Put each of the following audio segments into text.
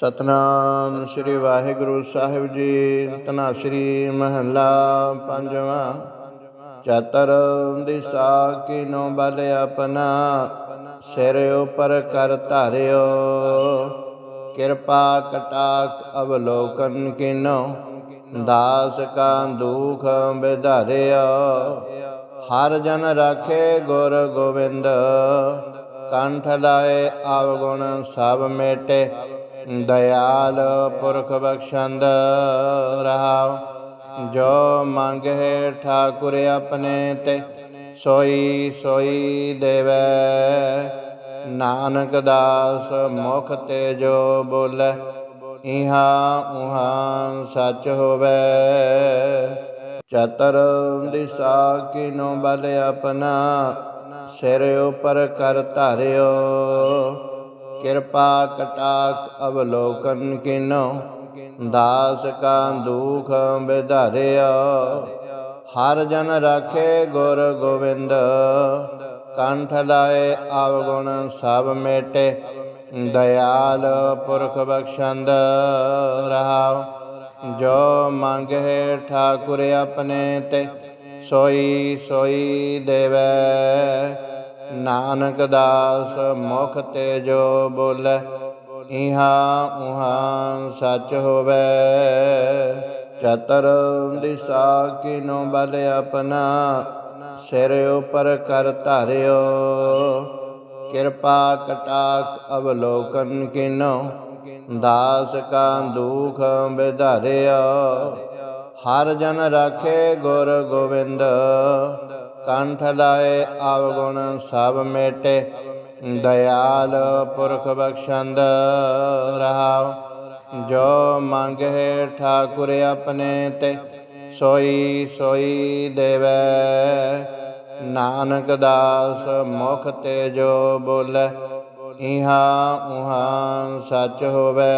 ਸਤਨਾਮ ਸ੍ਰੀ ਵਾਹਿਗੁਰੂ ਸਾਹਿਬ ਜੀ ਤਨਾ ਸ੍ਰੀ ਮਹੱਲਾ ਪੰਜਵਾਂ। ਚਤਰ ਦਿਸਾ ਕੀਨੋ ਬਲ ਆਪਣਾ ਸਿਰ ਉਪਰ ਕਰ ਧਾਰਿਓ। ਕਿਰਪਾ ਕਟਾਕ ਅਵਲੋਕਨ ਕੀਨੋ, ਦਾਸ ਕਾ ਦੁਖ ਵਿਧਾਰਿਓ ਹਰ ਜਨ ਰਾਖੇ ਗੁਰ ਗੋਬਿੰਦ, ਕੰਠ ਲਾਏ ਅਵਗੁਣ ਸਭ ਮੇਟੇ। ਦਇਆਲ ਪੁਰਖ ਬਖਸ਼ੰਦ ਰਹਾਉ, ਜੋ ਮੰਗੇ ਠਾਕੁਰ ਆਪਣੇ ਤੇ, ਸੋਈ ਸੋਈ ਦੇਵੈ। ਨਾਨਕ ਦਾਸ ਮੁਖ ਤੇ ਜੋ ਬੋਲੇ, ਇਹਾ ਉਹਾ ਸੱਚ ਹੋਵੇ। ਚਤਰ ਦਿਸਾ ਕੀਨੋ ਬਲ ਆਪਣਾ, ਸਿਰ ਉਪਰ ਕਰ ਧਾਰਿਓ। ਕਿਰਪਾ ਕਟਾਕ ਅਵਲੋਕਨ ਕੀਨੋ, ਦਾਸ ਕਾ ਦੁਖ ਵਿਧਾਰਿਓ ਹਰ ਜਨ ਰਾਖੇ ਗੁਰ ਗੋਬਿੰਦ, ਕੰਠ ਲਾਏ ਅਵਗੁਣ ਸਭ ਮੇਟੇ, ਦਇਆਲ ਪੁਰਖ ਬਖਸ਼ੰਦ ਰਹਾਉ। ਜੋ ਮੰਗੇ ਠਾਕੁਰ ਆਪਣੇ ਤੇ, ਸੋਈ ਸੋਈ ਦੇਵੈ। ਨਾਨਕ ਦਾਸ ਮੁਖ ਤੇ ਜੋ ਬੋਲੇ, ਇਹਾ ਉਹਾ ਸੱਚ ਹੋਵੇ। ਚਤਰ ਦਿਸਾ ਕੀਨੋ ਬਲ ਆਪਣਾ, ਸਿਰ ਉਪਰ ਕਰ ਧਾਰਿਓ। ਕਿਰਪਾ ਕਟਾਕ ਅਵਲੋਕਨ ਕੀਨੋ, ਦਾਸ ਕਾ ਦੁਖ ਵਿਧਾਰਿਓ ਹਰ ਜਨ ਰਾਖੇ ਗੁਰ ਗੋਬਿੰਦ ਕੰਠ ਲਾਏ ਅਵਗੁਣ ਸਭ ਮੇਟੇ, ਦਇਆਲ ਪੁਰਖ ਬਖਸ਼ੰਦ ਰਹਾਉ। ਜੋ ਮੰਗੇ ਠਾਕੁਰ ਆਪਣੇ ਤੇ, ਸੋਈ ਸੋਈ ਦੇਵੈ। ਨਾਨਕ ਦਾਸ ਮੁਖ ਤੇ ਜੋ ਬੋਲੇ, ਇਹਾ ਉਹਾ ਸੱਚ ਹੋਵੇ।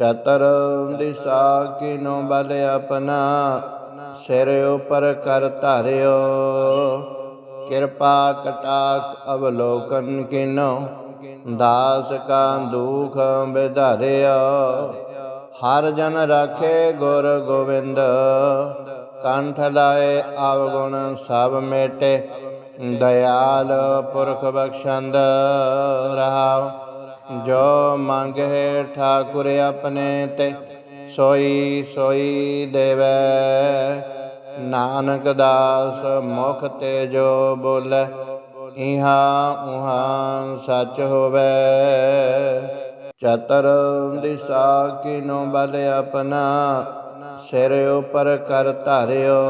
ਚਤਰ ਦਿਸਾ ਕੀਨੋ ਬਲ ਆਪਣਾ ਸਿਰ ਉਪਰ ਕਰ ਧਾਰਿਓ। ਕਿਰਪਾ ਕਟਾਕ ਅਵਲੋਕਨ ਕੀਨੋ। ਦਾਸ ਕਾ ਦੁਖ ਵਿਧਾਰਿਓ ਹਰ ਜਨ ਰਾਖੇ ਗੁਰ ਗੋਬਿੰਦ। ਕੰਠ ਲਾਏ ਅਵਗੁਣ ਸਭ ਮੇਟੇ। ਦਇਆਲ ਪੁਰਖ ਬਖਸ਼ੰਦ ਰਹਾਉ। ਜੋ ਮੰਗੇ ਠਾਕੁਰ ਆਪਣੇ ਤੇ। ਸੋਈ ਸੋਈ ਦੇਵੈ। ਨਾਨਕ ਦਾਸ ਮੁਖ ਤੇ ਜੋ ਬੋਲੇ, ਇਹਾ ਉਹਾ ਸੱਚ ਹੋਵੇ। ਚਤਰ ਦਿਸਾ ਕੀਨੋ ਬਲ ਆਪਣਾ, ਸਿਰ ਉਪਰ ਕਰ ਧਾਰਿਓ।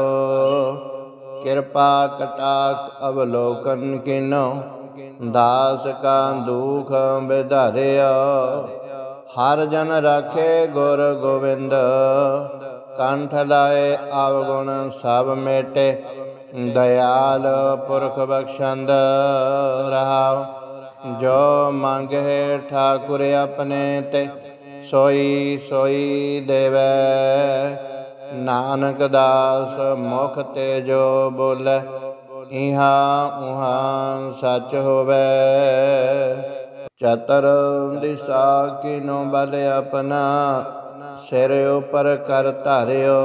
ਕਿਰਪਾ ਕਟਾਕ ਅਵਲੋਕਨ ਕੀਨੋ, ਦਾਸ ਕਾ ਦੁਖ ਵਿਧਾਰਿਓ ਹਰ ਜਨ ਰਾਖੇ ਗੁਰ ਗੋਬਿੰਦ। ਕੰਠ ਲਾਏ ਅਵਗੁਣ ਸਭ ਮੇਟੇ। ਦਇਆਲ ਪੁਰਖ ਬਖਸ਼ੰਦ ਰਹਾਉ। ਜੋ ਮੰਗੇ ਠਾਕੁਰ ਆਪਣੇ ਤੇ, ਸੋਈ ਸੋਈ ਦੇਵੈ। ਨਾਨਕ ਦਾਸ ਮੁਖ ਤੇ ਜੋ ਬੋਲੇ, ਇਹਾ ਉਹਾ ਸੱਚ ਹੋਵੇ। ਚਤਰ ਦਿਸਾ ਕੀਨੋ ਬਲ ਆਪਣਾ? ਸਿਰ ਉਪਰ ਕਰ ਧਾਰਿਓ।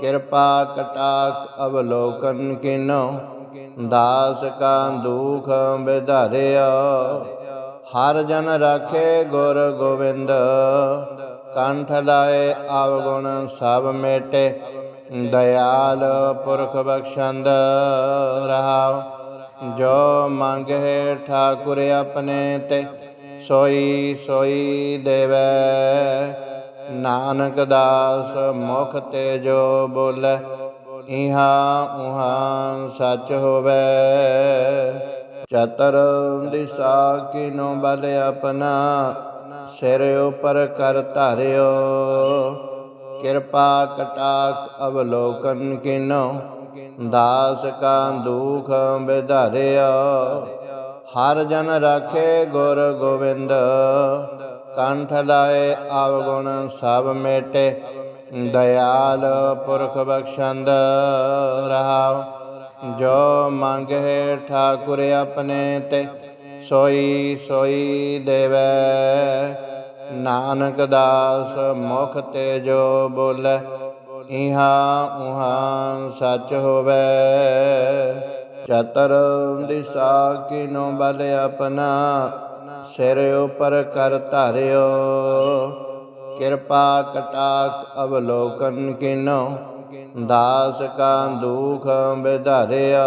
ਕਿਰਪਾ ਕਟਾਕ ਅਵਲੋਕਨ ਕੀਨੋ? ਦਾਸ ਕਾ ਦੁਖ ਵਿਧਾਰਿਓ ਹਰ ਜਨ ਰਾਖੇ ਗੁਰ ਗੋਬਿੰਦ। ਕੰਠ ਲਾਏ ਅਵਗੁਣ ਸਭ ਮੇਟੇ। ਦਇਆਲ ਪੁਰਖ ਬਖਸ਼ੰਦ ਰਹਾਉ। ਜੋ ਮੰਗੇ ਠਾਕੁਰ ਆਪਣੇ ਤੇ, ਸੋਈ ਸੋਈ ਦੇਵੈ। ਨਾਨਕ ਦਾਸ ਮੁਖ ਤੇ ਜੋ ਬੋਲੇ, ਇਹਾ ਉਹਾ ਸੱਚ ਹੋਵੇ। ਚਤਰ ਦਿਸਾ ਕੀਨੋ ਬਲ ਆਪਣਾ, ਸਿਰ ਉਪਰ ਕਰ ਧਾਰਿਓ। ਕਿਰਪਾ ਕਟਾਕ ਅਵਲੋਕਨ ਕਿਨੋ ਦਾਸ ਕਾ ਦੁਖ ਵਿਧਾਰਿਓ ਹਰ ਜਨ ਰਾਖੇ ਗੁਰ ਗੋਬਿੰਦ। ਕੰਠ ਲਾਏ ਅਵਗੁਣ ਸਭ ਮੇਟੇ, ਦਇਆਲ ਪੁਰਖ ਬਖਸ਼ੰਦ ਰਹਾਉ। ਜੋ ਮੰਗੇ ਠਾਕੁਰ ਆਪਣੇ ਤੇ, ਸੋਈ ਸੋਈ ਦੇਵੈ। ਨਾਨਕ ਦਾਸ ਮੁਖ ਤੇ ਜੋ ਬੋਲੇ ਇਹਾਂ ਉਹਾਂ ਸੱਚ ਹੋਵੇ। ਚਤਰ ਦਿਸਾ ਕਿਨੋ ਬਲ ਆਪਣਾ? ਸਿਰ ਉਪਰ ਕਰ ਧਾਰਿਓ। ਕਿਰਪਾ ਕਟਾਕ ਅਵਲੋਕਨ ਕਿਨੋ? ਦਾਸ ਕਾ ਦੁਖ ਵਿਧਾਰਿਆ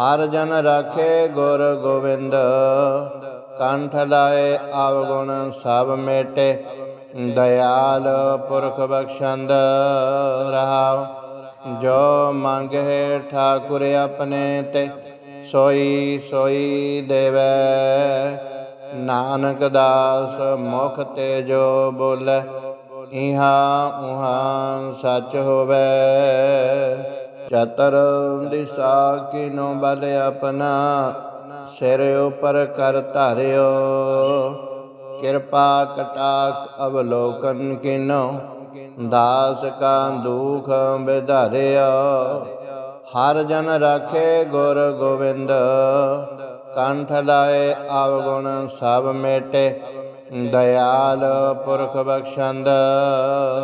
ਹਰ ਜਨ ਰਾਖੇ ਗੁਰ ਗੋਬਿੰਦ ਕੰਠ ਲਾਏ ਅਵਗੁਣ ਸਭ ਮੇਟੇ। ਦਇਆਲ ਪੁਰਖ ਬਖਸ਼ੰਦ ਰਹਾਉ, ਜੋ ਮੰਗੇ ਠਾਕੁਰ ਆਪਣੇ ਤੇ, ਸੋਈ ਸੋਈ ਦੇਵੈ। ਨਾਨਕ ਦਾਸ ਮੁਖ ਤੇ ਜੋ ਬੋਲੇ, ਇਹਾ ਉਹਾਂ ਸੱਚ ਹੋਵੇ। ਚਤਰ ਦਿਸਾ ਕਿਨੋ ਬਲ ਆਪਣਾ, ਸਿਰ ਉਪਰ ਕਰ ਧਾਰਿਓ। ਕਿਰਪਾ ਕਟਾਕ ਅਵਲੋਕਨ ਕਿਨੋ, ਦਾਸ ਕਾ ਦੁਖ ਵਿਧਾਰਿਆ ਹਰ ਜਨ ਰਾਖੇ ਗੁਰ ਗੋਬਿੰਦ, ਕੰਠ ਲਾਏ ਅਵਗੁਣ ਸਭ ਮੇਟੇ, ਦਇਆਲ ਪੁਰਖ ਬਖਸ਼ੰਦ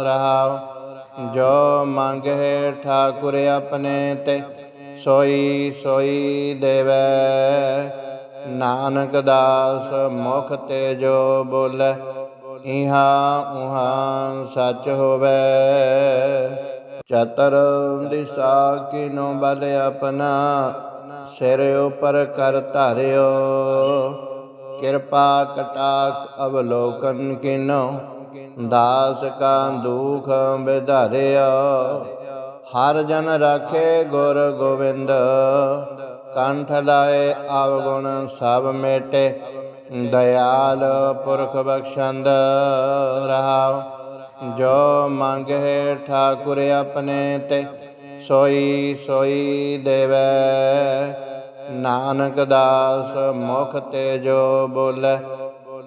ਰਹਾਉ। ਜੋ ਮੰਗੇ ਠਾਕੁਰ ਆਪਣੇ ਤੇ, ਸੋਈ ਸੋਈ ਦੇਵੈ। ਨਾਨਕ ਦਾਸ ਮੁਖ ਤੇ ਜੋ ਬੋਲੇ, ਇਹਾਂ ਉਹਾਂ ਸੱਚ ਹੋਵੇ। ਚਤਰ ਦਿਸਾ ਕਿਨੋ ਬਲ ਆਪਣਾ, ਸਿਰ ਉਪਰ ਕਰ ਧਾਰਿਓ। ਕਿਰਪਾ ਕਟਾਕ ਅਵਲੋਕਨ ਕਿਨੋ, ਦਾਸ ਕਾ ਦੁਖ ਵਿਧਾਰਿਆ ਹਰ ਜਨ ਰਾਖੇ ਗੁਰ ਗੋਬਿੰਦ ਕੰਠ ਲਾਏ ਅਵਗੁਣ ਸਭ ਮੇਟੇ। ਦਇਆਲ ਪੁਰਖ ਬਖਸ਼ੰਦ ਰਹਾਉ, ਜੋ ਮੰਗੇ ਠਾਕੁਰ ਆਪਣੇ ਤੇ। ਸੋਈ ਸੋਈ ਦੇਵੈ, ਨਾਨਕ ਦਾਸ ਮੁਖ ਤੇ ਜੋ ਬੋਲੇ।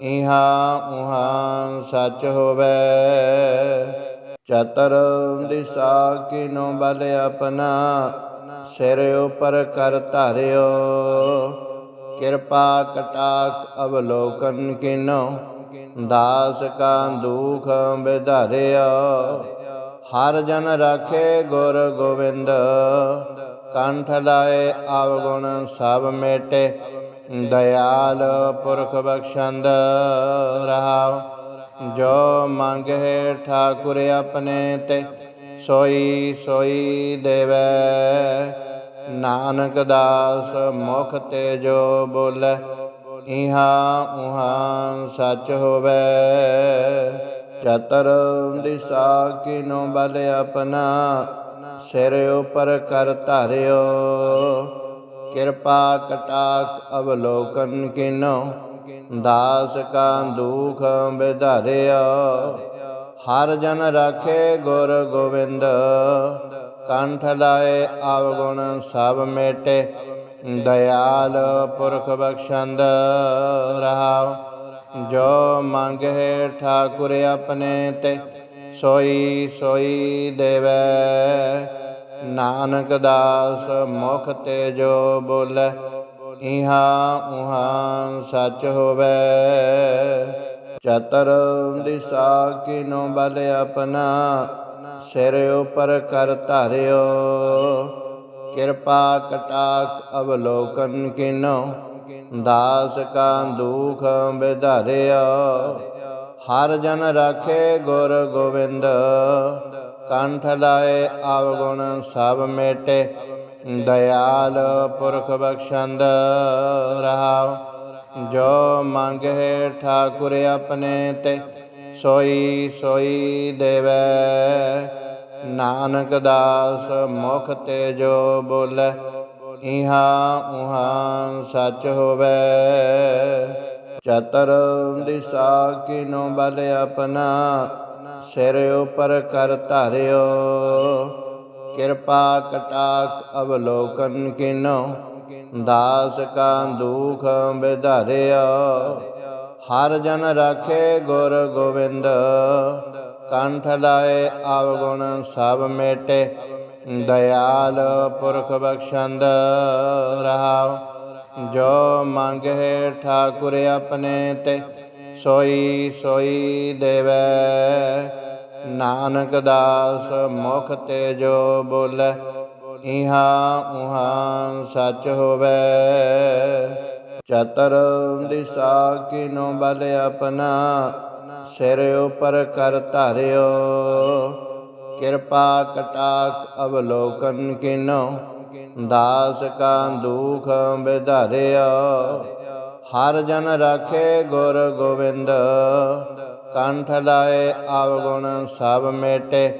ਇਹਾ ਉਹਾਂ ਸੱਚ ਹੋਵੇ। ਚਤਰ ਦਿਸਾ ਕਿਨੋ ਬਲ ਆਪਣਾ। ਸਿਰ ਉਪਰ ਕਰ ਧਾਰਿਓ। ਕਿਰਪਾ ਕਟਾਕ ਅਵਲੋਕਨ ਕਿਨੋ। ਦਾਸ ਕਾ ਦੁਖ ਵਿਧਾਰਿਆ ਹਰ ਜਨ ਰਾਖੇ ਗੁਰ ਗੋਬਿੰਦ। ਕੰਠ ਲਾਏ ਅਵਗੁਣ ਸਭ ਮੇਟੇ। ਦਇਆਲ ਪੁਰਖ ਬਖਸ਼ੰਦ ਰਹਾਉ। ਜੋ ਮੰਗੇ ਠਾਕੁਰ ਆਪਣੇ ਤੇ। ਸੋਈ ਸੋਈ ਦੇਵੈ, ਨਾਨਕ ਦਾਸ ਮੁਖ ਤੇ ਜੋ ਬੋਲੇ, ਇਹਾਂ ਉਹਾਂ ਸੱਚ ਹੋਵੇ। ਚਤਰ ਦਿਸਾ ਕਿਨੋ ਬਲ ਆਪਣਾ, ਸਿਰ ਉਪਰ ਕਰ ਧਾਰਿਓ। ਕਿਰਪਾ ਕਟਾਕ ਅਵਲੋਕਨ ਕਿਨੋ, ਦਾਸ ਕਾ ਦੁਖ ਵਿਧਾਰਿਆ ਹਰ ਜਨ ਰਾਖੇ ਗੁਰ ਗੋਬਿੰਦ। ਕੰਠ ਲਾਏ ਅਵਗੁਣ ਸਭ ਮੇਟੇ। ਦਇਆਲ ਪੁਰਖ ਬਖਸ਼ੰਦ ਰਹਾਉ। ਜੋ ਮੰਗੇ ਠਾਕੁਰ ਆਪਣੇ ਤੇ, ਸੋਈ ਸੋਈ ਦੇਵੈ। ਨਾਨਕ ਦਾਸ ਮੁਖ ਤੇ ਜੋ ਬੋਲੇ, ਇਹਾ ਉਹਾ ਸੱਚ ਹੋਵੇ। ਚਤਰ ਦਿਸਾ ਕਿਨੋ ਬਲ ਆਪਣਾ? ਸਿਰ ਉਪਰ ਕਰ ਧਾਰਿਓ। ਕਿਰਪਾ ਕਟਾਕ ਅਵਲੋਕਨ ਕਿਨੋ? ਦਾਸ ਕਾ ਦੁਖ ਵਿਧਾਰਿਆ ਹਰ ਜਨ ਰਾਖੇ ਗੁਰ ਗੋਬਿੰਦ। ਕੰਠ ਲਾਏ ਅਵਗੁਣ ਸਭ ਮੇਟੇ। ਦਇਆਲ ਪੁਰਖ ਬਖਸ਼ੰਦ ਰਹਾਉ। ਜੋ ਮੰਗੇ ਠਾਕੁਰ ਆਪਣੇ ਤੇ, ਸੋਈ ਸੋਈ ਦੇਵੈ। ਨਾਨਕ ਦਾਸ ਮੁਖ ਤੇ ਜੋ ਬੋਲੇ, ਇਹਾਂ ਉਹਾਂ ਸੱਚ ਹੋਵੇ। ਚਤਰ ਦਿਸਾ ਕਿਨੋ ਬਲ ਆਪਣਾ, ਸਿਰ ਉਪਰ ਕਰ ਧਾਰਿਓ। ਕਿਰਪਾ ਕਟਾਕ ਅਵਲੋਕਨ ਕਿਨੋ ਦਾਸ ਕਾ ਦੁਖ ਵਿਧਾਰਿਆ ਹਰ ਜਨ ਰਾਖੇ ਗੁਰ ਗੋਬਿੰਦ। ਕੰਠ ਲਾਏ ਅਵਗੁਣ ਸਭ ਮੇਟੇ, ਦਇਆਲ ਪੁਰਖ ਬਖਸ਼ੰਦ ਰਹਾਉ। ਜੋ ਮੰਗਹਿ ਠਾਕੁਰ ਆਪਣੇ ਤੇ, ਸੋਈ ਸੋਈ ਦੇਵੈ। ਨਾਨਕ ਦਾਸ ਮੁਖ ਤੇ ਜੋ ਬੋਲੇ ਇਹਾਂ ਉਹਾਂ ਸੱਚ ਹੋਵੇ। ਚਤਰ ਦਿਸਾ ਕਿਨੋ ਬਲ ਆਪਣਾ? ਸਿਰ ਉਪਰ ਕਰ ਧਾਰਿਓ। ਕਿਰਪਾ ਕਟਾਕ ਅਵਲੋਕਨ ਕਿਨੋ? ਦਾਸ ਕਾ ਦੁਖ ਵਿਧਾਰਿਓ ਹਰ ਜਨ ਰਾਖੇ ਗੁਰ ਗੋਬਿੰਦ। ਕੰਠ ਲਾਏ ਅਵਗੁਣ ਸਭ ਮੇਟੇ।